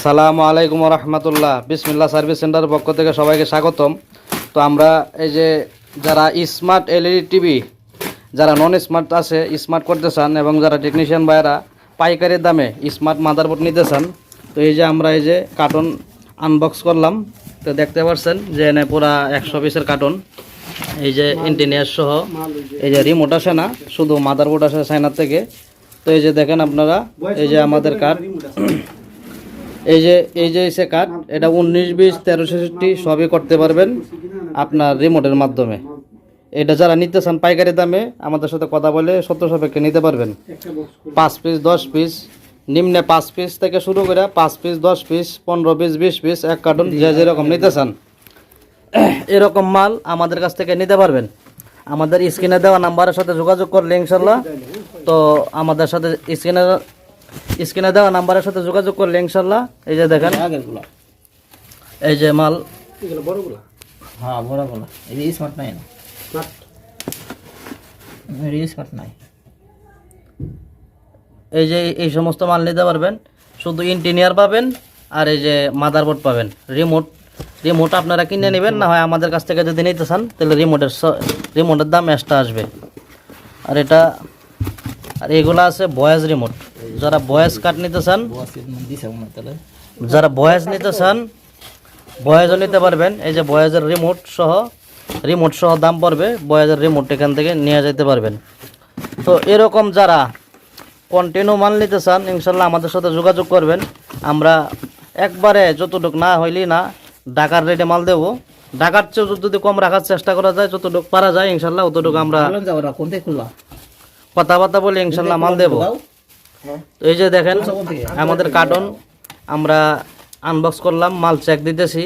আসসালামু আলাইকুম রহমতুল্লাহ বিসমিল্লাহ সার্ভিস সেন্টারের পক্ষ থেকে সবাইকে স্বাগতম। তো আমরা এই যে যারা স্মার্ট এলইডি টিভি, যারা নন স্মার্ট আছে স্মার্ট করতে চান এবং যারা টেকনিশিয়ান ভাইয়েরা পাইকারি দামে স্মার্ট মাদারবোর্ড নিতে চান, তো এই যে আমরা এই যে কার্টন আনবক্স করলাম। তো দেখতে পাচ্ছেন যে এনে পুরা একশো পিসের কার্টন এই যে ইন্টিনিয়ার সহ এই যে রিমোট আসে না, শুধু মাদারবোর্ড আসে চায়নার থেকে। তো এই যে দেখেন আপনারা, এই যে আমাদের কার্ড এই যে এই যে এসে কার্ড এটা উনিশ, বিশ, তেরো, ছেষট্টি সবই করতে পারবেন আপনার রিমোটের মাধ্যমে। এটা যারা নিতে চান পাইকারি দামে, আমাদের সাথে কথা বলে সত্য সাপেক্ষে নিতে পারবেন। পাঁচ পিস, দশ পিস, নিম্নে পাঁচ পিস থেকে শুরু করে পাঁচ পিস, দশ পিস, পনেরো পিস, বিশ পিস, এক কার্টুন যে যেরকম নিতে চান। এরকম মাল আমাদের কাছ থেকে নিতে পারবেন। আমাদের স্ক্রিনে দেওয়া নাম্বারের সাথে যোগাযোগ করলে ইনশাল্লাহ। তো আমাদের সাথে স্ক্রিনে স্ক্রিনে দেওয়া নাম্বারের সাথে যোগাযোগ করলে ইনশাল্লাহ এই যে দেখেন। এই যে মাল। হ্যাঁ বড় বড় স্মার্ট নাই না? স্মার্ট নাই। এই যে এই সমস্ত মাল নিতে পারবেন। শুধু ইন্টিনিয়ার পাবেন আর এই যে মাদারবোর্ড পাবেন। রিমোট রিমোট আপনারা কিনে নেবেন না হয় আমাদের কাছ থেকে যদি নিতে চান তাহলে রিমোটের রিমোটের দাম এক্সট্রা আসবে। আর এটা আর এগুলো আছে বয়েজ রিমোট যারা বয়েজ কাট নিতে চান যারা বয়স নিতে চান বয়েজও নিতে পারবেন। এই যে বয়েজের রিমোট সহ রিমোট সহ দাম পড়বে বয়েজের রিমোট এখান থেকে নিয়ে যেতে পারবেন। তো এরকম যারা কন্টিনিউ মাল নিতে চান ইনশাল্লাহ আমাদের সাথে যোগাযোগ করবেন। আমরা একবারে যতটুক না হইলি না ডাকার রেটে মাল দেবো। ডাকার চেয়েও যদি কম রাখার চেষ্টা করা যায় যতটুক পারা যায় ইনশাল্লাহ অতটুকু আমরা কথাবার্তা বলে ইনশাল্লাহ মাল দেবো। তো এই যে দেখেন আমাদের কার্টন আমরা আনবক্স করলাম মাল চেক দিতেছি।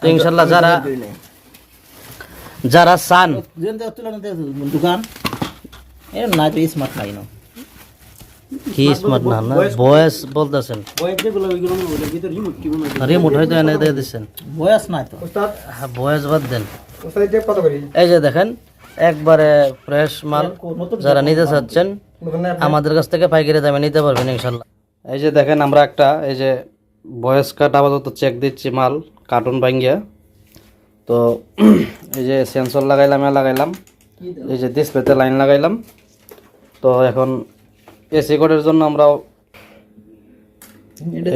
তো ইনশাল্লাহ যারা যারা চান দোকান। না স্মার্ট নাই না। কি স্মার্ট না না বয়স বলতেছেন। রিমোট হয়তো এনে দিয়ে দিচ্ছেন বয়স নাই তো। হ্যাঁ বয়স বাদ দেন। এই যে দেখেন একবারে ফ্রেশ মাল যারা নিতে চাচ্ছেন। আমাদের কাছ থেকে পাইকারি দামে নিতে পারবেন ইনশাল্লাহ এই যে দেখেন আমরা একটা এই যে বয়স কাট আপাতত চেক দিচ্ছি মাল কার্টুন ভাঙ্গিয়া। তো এই যে সেন্সর লাগাইলাম এ লাগাইলাম। এই যে ডিসপ্লেতে লাইন লাগাইলাম। তো এখন এসি কোডের জন্য আমরা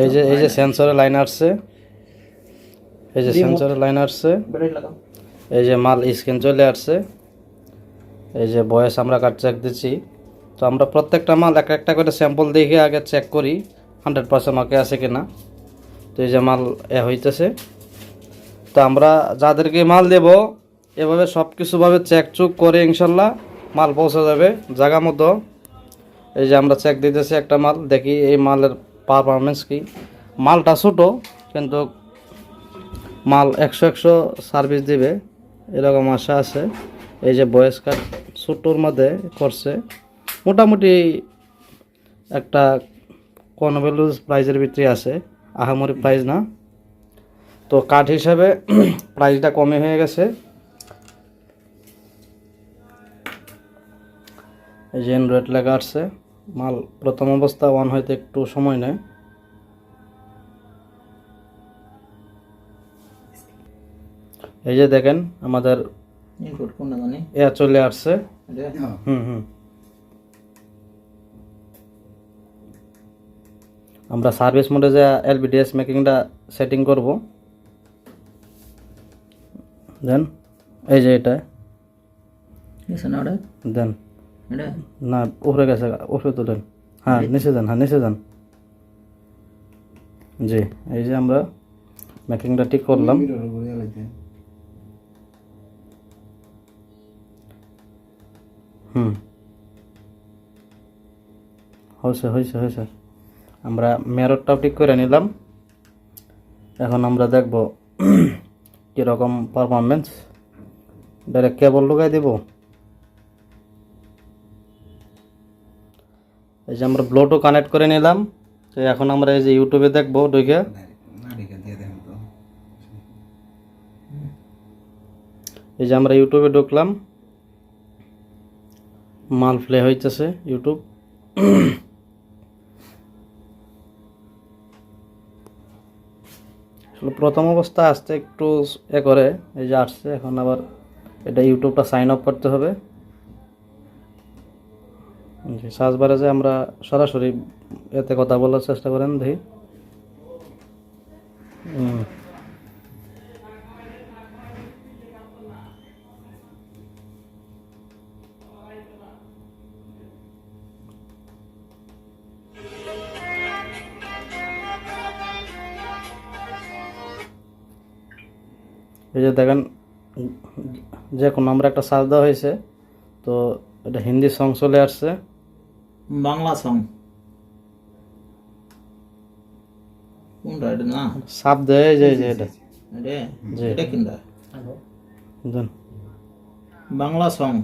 এই যে এই যে সেন্সরে লাইন আসছে। এই যে সেন্সরে লাইন আসছে। এই যে মাল স্ক্রিন চলে আসছে। এই যে বয়স আমরা কাট চেক দিচ্ছি। তো আমরা প্রত্যেকটা মাল এক একটা করে স্যাম্পল দেখে আগে চেক করি হান্ড্রেড পার্সেন্ট ওকে আছে কিনা। তো এই যে মাল এ হইতেছে। তো আমরা যাদেরকে মাল দেব, এভাবে সব কিছুভাবে চেক চুক করে ইনশাল্লাহ মাল পৌঁছে যাবে জায়গা মতো। এই যে আমরা চেক দিতেছি একটা মাল, দেখি এই মালের পারফরমেন্স কি। মালটা ছোটো, কিন্তু মাল একশো একশো সার্ভিস দিবে, এরকম আশা আছে। এই যে বয়স ছোটোর মধ্যে করছে। মোটামুটি একটা কোন প্রাইজের ভিতরে আছে। আহামরি প্রাইজ না। তো কাঠ হিসাবে প্রাইসটা কমে হয়ে গেছে। এই যে অ্যান্ড্রয়েড লেখা আসছে। মাল প্রথম অবস্থা ওয়ান হইতে একটু সময় নেয়। এই যে দেখেন আমাদের ইনপুট কোন না জানি এ চলে আসছে। হুম হুম। আমরা সার্ভিস মোডে যে এলবিডিএস মেকিংটা সেটিং করব। দেন এই যে এটা। দেন এটা? না উপরে গেছে উপরে তোলেন। হ্যাঁ নিচে যান হ্যাঁ নিচে যান। জি এই যে আমরা মেকিংটা ঠিক করলাম। হুম। হয়েছে হয়েছে হয়েছে। আমরা মেররটাও ঠিক করে নিলাম। এখন আমরা দেখব কীরকম পারফরমেন্স ডাইরেক্ট কেবল ঢুকাই দেব। এই যে আমরা ব্লোটো কানেক্ট করে নিলাম। তো এখন আমরা এই যে ইউটিউবে দেখব ঢুকে। এই যে আমরা ইউটিউবে ঢুকলাম। মাল প্লে হইতেছে ইউটিউব। প্রথম অবস্থা আসতে একটু এ করে, এই যে আসছে, এখন আবার এটা ইউটিউবটা সাইন আপ করতে হবে সার্চ বারে যে আমরা সরাসরি এতে কথা বলার চেষ্টা করেন, দেখি হুম। এই যে দেখেন যে কোনো আমরা একটা সার্চ দেওয়া হয়েছে তো এটা হিন্দি সং চলে আসছে। বাংলা সং কোনটা এটা না? সাপ দেয় যে যে এটা। এটা? কিনটা? বাংলা সং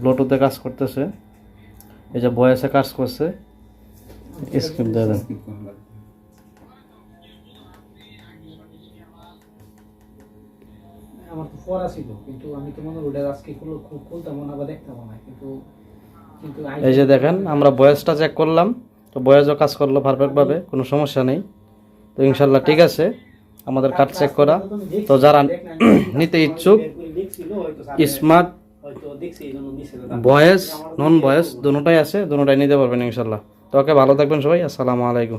ব্লুটুথে কাজ করতেছে। এই যে বয়সে কাজ করছে। স্ক্রিপ্ট দিয়ে দেন আমার তো পড়া ছিল কিন্তু আমি তো মনে ওটা আজকে খুলে খুলতাম না বা দেখতাম না কিন্তু কিন্তু এই যে দেখেন আমরা বয়সটা চেক করলাম তো বয়সও কাজ করল পারফেক্টভাবে কোনো সমস্যা নেই। তো ইনশাল্লাহ ঠিক আছে আমাদের কার্ড চেক করা। তো যারা নিতে ইচ্ছুক স্মার্ট বয়েস নন বয়েস দুটোটাই আছে দুটোটাই নিতে পারবেন ইনশাল্লাহ তো ওকে ভালো থাকবেন সবাই আসসালামু আলাইকুম।